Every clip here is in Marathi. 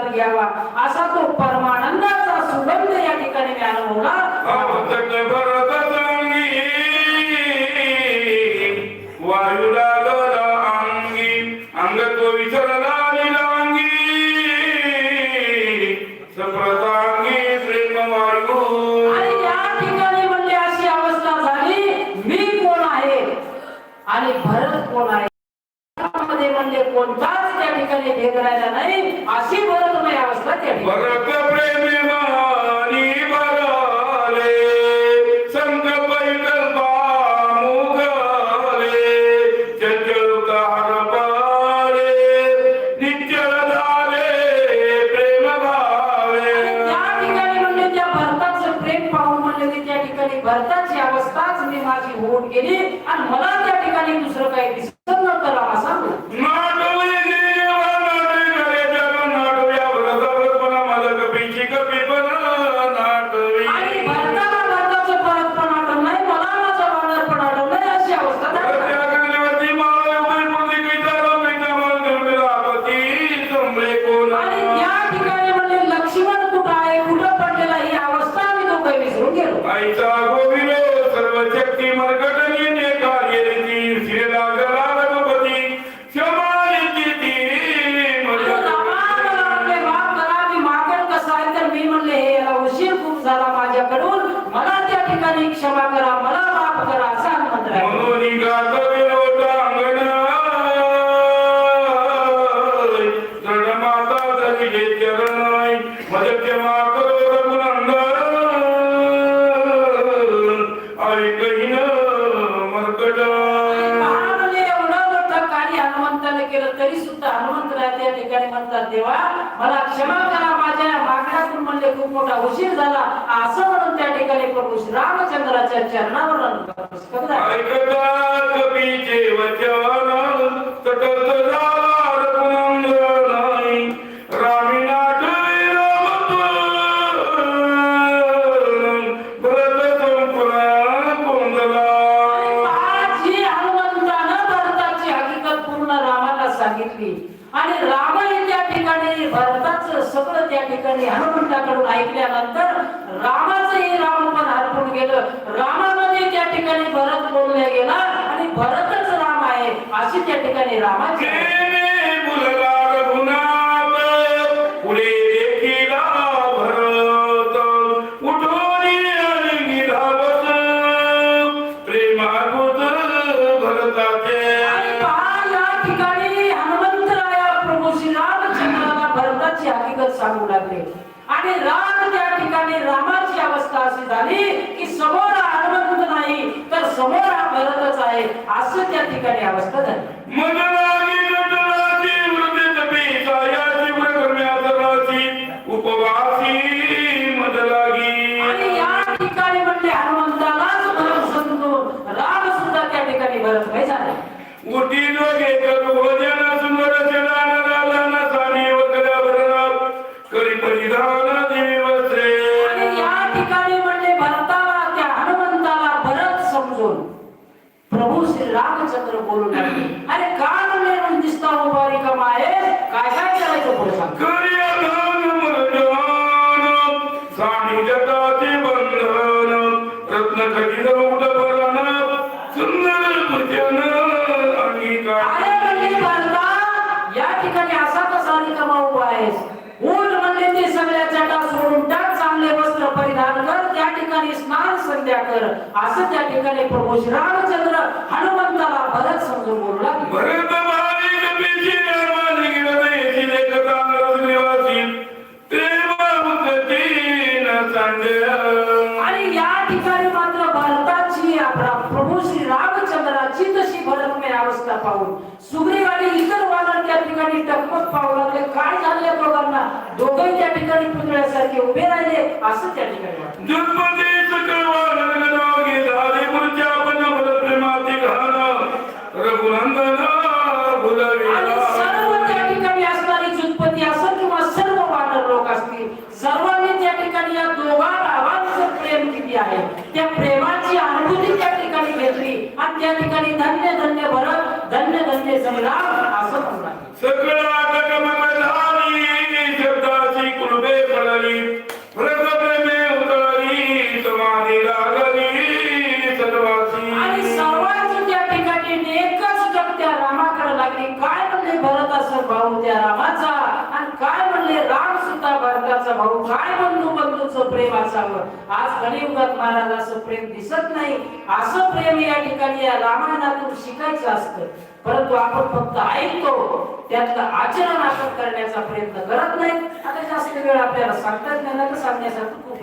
अंगात घ्यावा. असा तो परमानंदाचा सुगंध या ठिकाणी मी अनुभवला आवतट भरत अंगी वायू लागला विसरला निलांगी सप्रतांगी प्रेम वायू आणि म्हणतात देवा मला क्षमा करा माझ्या मागण्यातून म्हणले खूप मोठा उशीर झाला. असं म्हणून त्या ठिकाणी प्रभू रामचंद्राच्या चरणावर नमस्कार ठिकाणी हनुमंताकडून ऐकल्यानंतर रामाचंही रामपण हरपून गेलं रामामध्ये त्या ठिकाणी भरत बोलल्या गेला आणि भरतच राम आहे. अशी त्या ठिकाणी रामाची झाली की समोर हा नाही तर समोर हा भरतच आहे. असं त्या ठिकाणी अवस्था झाली. रामचंद्र बोलू लागले अरे का म्हणून दिसता उभारी कमाये काय काय करायचं पुढे सांग? भरता या ठिकाणी असा कसा रिकामा उभा आहेस. ऊन म्हणले ते सगळ्या जटा सोडून टाक चांगले वस्त्र परिधान कर त्या ठिकाणी स्नान संध्या कर. असं त्या ठिकाणी प्रभू श्री भरत समजून बोलू लागले. भरत भारी कपीची निर्माण गिरदेशी लेखकांग निवासी. प्रेम मुक्ती न सांगे आणि या ठिकाणी मात्र भारताची आपला प्रभू श्री रामचंद्राची तशी भरतमय अवस्था पाहून सुग्रीवाणी इतर त्या ठिकाणी टकमक पाहू लागले. काय झाले दोघांना? दोघंही त्या ठिकाणी पुतळ्यासारखे उभे राहिले असं त्या ठिकाणी आणि भुलविला सर्व त्या ठिकाणी असणारी जुत्पती असं किंवा सर्व वानर लोक असतील सर्वांनी त्या ठिकाणी या दोघा भावांचं प्रेम किती आहे? त्या प्रेमाची अनुभूती त्या ठिकाणी घेतली आणि त्या ठिकाणी धन्य धन्य भरत धन्य धन्य संग्राम असं म्हणतात. भाऊ त्या रामाचा. आणि काय म्हणले? राम सुद्धा भरताचा भाऊ. काय बंधू बंधूच प्रेम असावं? आज कलियुगात महाराजाचं प्रेम दिसत नाही. असं प्रेम या ठिकाणी या रामायणातून शिकायचं असतं. परंतु आपण फक्त ऐकतो. त्यातलं आचरण आपण करण्याचा प्रयत्न करत नाही. आता जास्त वेळ आपल्याला सांगता नाही तर सांगण्यासाठी खूप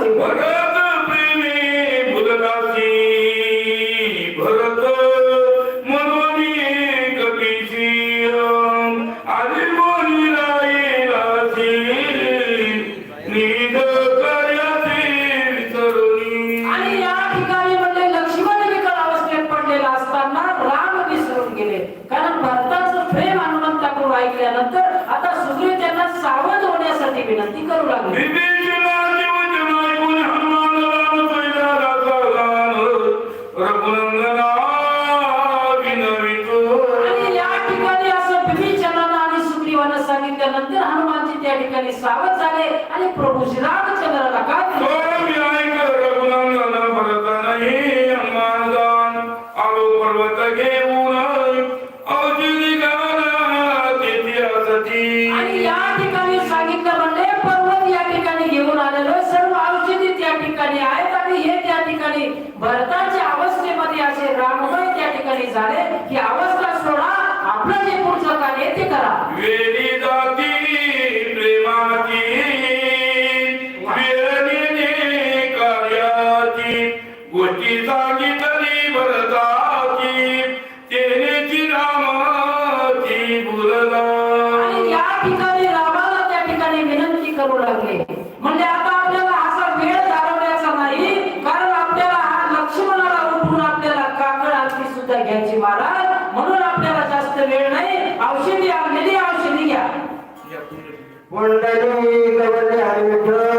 Obrigado. या ठिकाणी सांगितलं म्हणजे पर्वत या ठिकाणी घेऊन आलेलो त्या ठिकाणी आहेत आणि हे त्या ठिकाणी भरताच्या अवस्थेमध्ये असे राममय त्या ठिकाणी झाले की म्हणून आपल्याला जास्त वेळ नाही औषधी आणलेली औषधी घ्या. पुंडली गवले आणि विठ्ठल